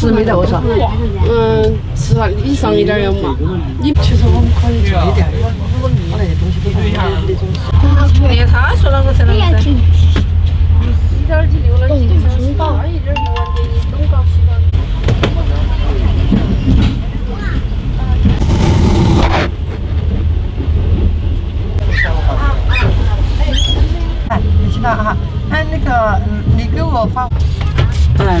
十没得我说，嗯，吃了以上一点儿要嘛。你其实我们可以做一点儿，把那些东西都放到那种。哎呀，他说啷个才啷个噻。一点儿几六了，几点儿几八，一点儿六完给你东搞西搞。哎，你知道啊？哎，那个，嗯，你给我发。嗯，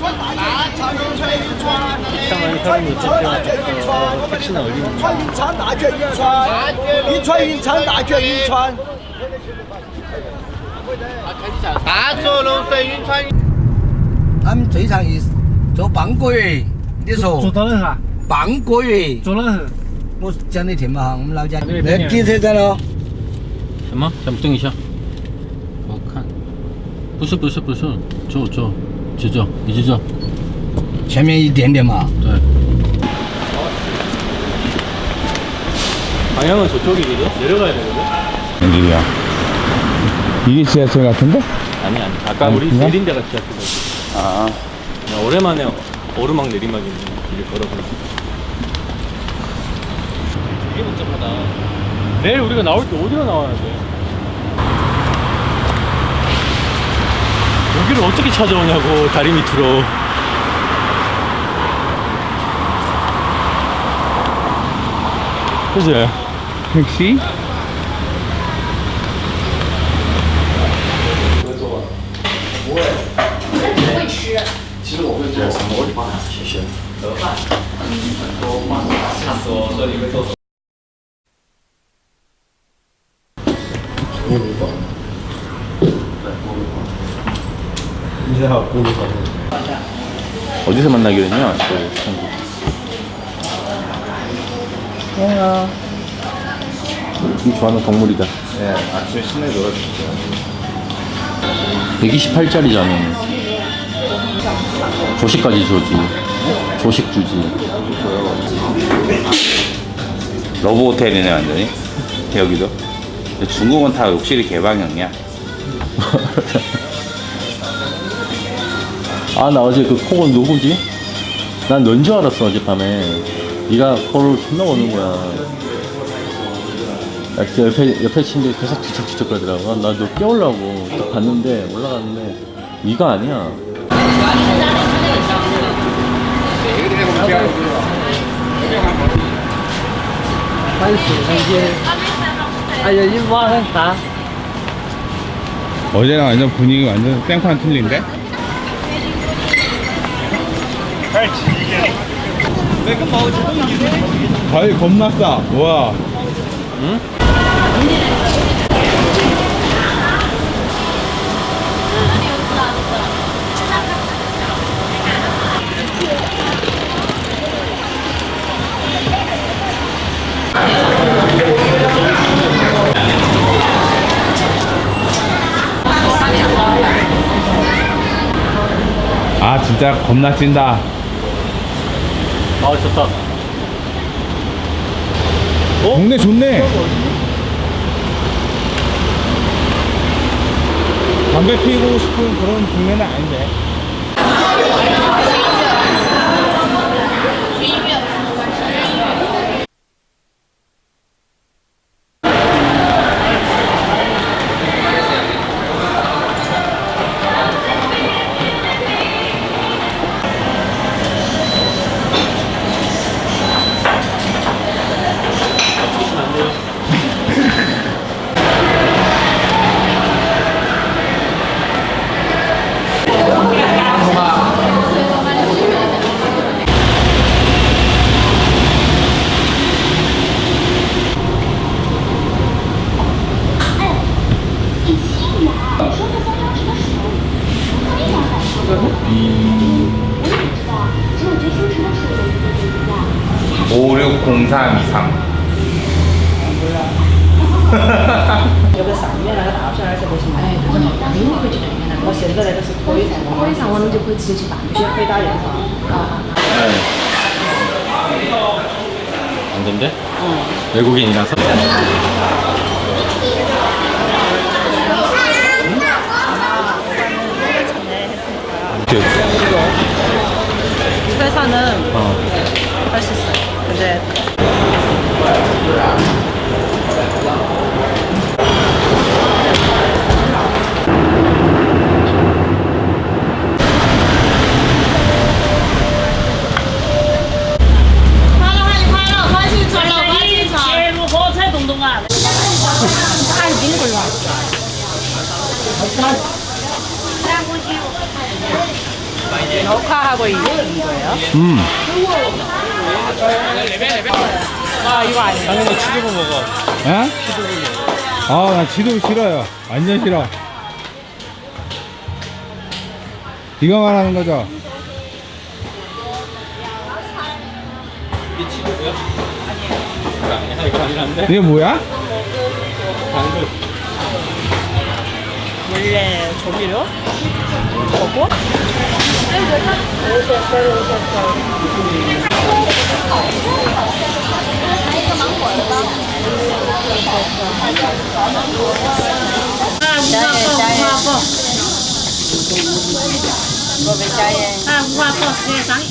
穿云穿云穿云穿云穿云穿云穿云穿云穿云穿云穿云穿大足龙水云穿他们最长一坐半个月你说坐多少人啊半个月坐了我讲你听嘛哈我们老家那地车站咯什么等们一下我看不是不是不是坐坐就这一直这前面一点点嘛。对방향은 저쪽이거든? 내려가야 되거든? 웬일이야? 이게 지하철 같은데? 아니 아니 아까 우리 그냥? 내린 데가 지하철이었어 아. 그냥 오랜만에 오르막 내리막 있는 길을 걸어보는 되게 복잡하다 내일 우리가 나올 때 어디로 나와야 돼? 여기를 어떻게 찾아오냐고 다리 밑으로 그지? 택시? 어디서 만나기로 했냐? 그이 좋아하는 동물이다. 네, 아침에 시내 놀아주세요. 128짜리잖아. 조식까지 주지. 조식 주지. 러브 호텔이네 완전히 여기도 중국은 다 욕실이 개방형이야 아, 나 어제 그 코골 누구지? 난 넌 줄 알았어, 어젯밤에. 네가 코를 존나 오는 거야. 나 진짜 옆에, 옆에 침대 계속 뒤척뒤척 거리더라고. 나 너 깨우려고 딱 봤는데, 올라갔는데, 네가 아니야. 어제랑 완전 분위기 완전 땡판 틀린데? 과일 겁나 싸. 뭐야? 아 진짜 겁나 찐다. 아, 좋다. 동네 좋네. 담배 피우고 싶은 그런 동네는 아닌데. 0323. 안 된대? 외국인이라서? 회사는 어. 할 수 있어요. 근데 녹화하고 있는 거예요? 음. 아 이거 아니에요. 당연히 치즈볼 먹어. 에? 아, 나 지도 싫어요. 완전 싫어. 이거 말하는 거죠? 이게 치즈고요? 않네. 이게 뭐야? 당근. 원래 조미료? 저거? 짜예. 아, 우와, 또, 예, 당근.